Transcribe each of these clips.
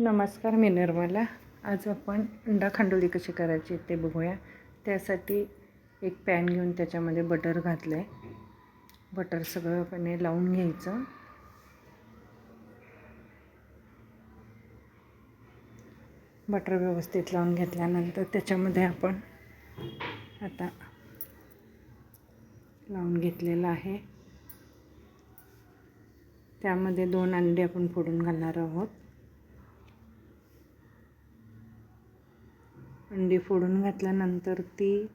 नमस्कार मी निर्मला. आज आपण अंडा खांडोली कशी करायची ते बघूया. त्यासाठी एक पॅन घेऊन त्याच्यामध्ये बटर घातलं आहे बटर सगळंपणे लावून घ्यायचं. बटर व्यवस्थित लावून घेतल्यानंतर त्याच्यामध्ये आपण आता लावून घेतलेलं आहे. त्यामध्ये दोन अंडे आपण फोडून घालणार आहोत. अंडी फोडून घातल्यानंतर ती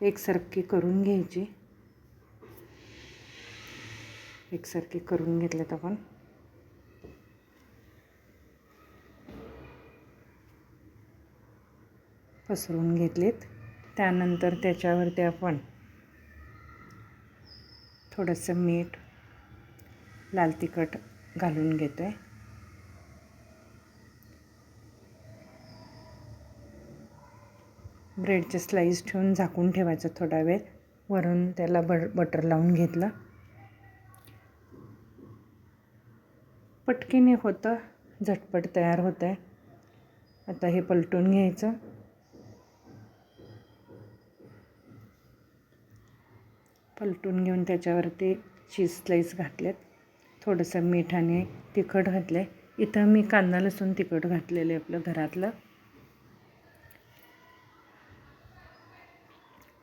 एकसारखी करून घ्यायची. एकसारखी करून घेतल्यात आपण. पसरून घेतलेत. त्यानंतर त्याच्यावरती आपण थोडंसं मीठ लाल तिखट घालून घेतो आहे ब्रेडचे स्लाईस ठेवून झाकून ठेवायचं थोडा वेळ. वरून त्याला ब बटर लावून घेतलं. पटकीने होतं. झटपट तयार होतं आहे आता हे पलटून घ्यायचं. पलटून घेऊन त्याच्यावरती चीज स्लाईस घातलेत. थोडंसं मिठाने तिखट घातलं आहे इथं मी कांदा लसूण तिखट घातलेलं आहे आपलं घरातलं.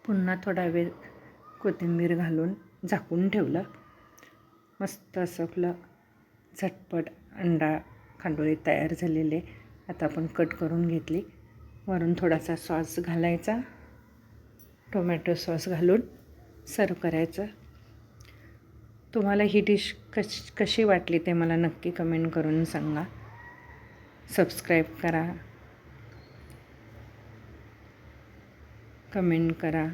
पुन्हा थोडा वेळ कोथिंबीर घालून झाकून ठेवलं. मस्त असं आपलं झटपट अंडा खांडोळी तयार झालेले. आता आपण कट करून घेतली. वरून थोडासा सॉस घालायचा. टोमॅटो सॉस घालून सर्व करायचं. तुम्हाला ही डिश कश कशी वाटली ते मला नक्की कमेंट करून सांगा. सबस्क्राईब करा. कमेंट करा.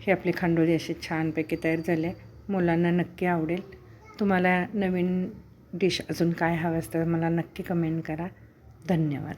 हे आपली खांडोळी अशी छानपैकी तयार झाले. मुलांना नक्की आवडेल. तुम्हाला नवीन डिश अजून काय हवं असतं मला नक्की कमेंट करा. धन्यवाद.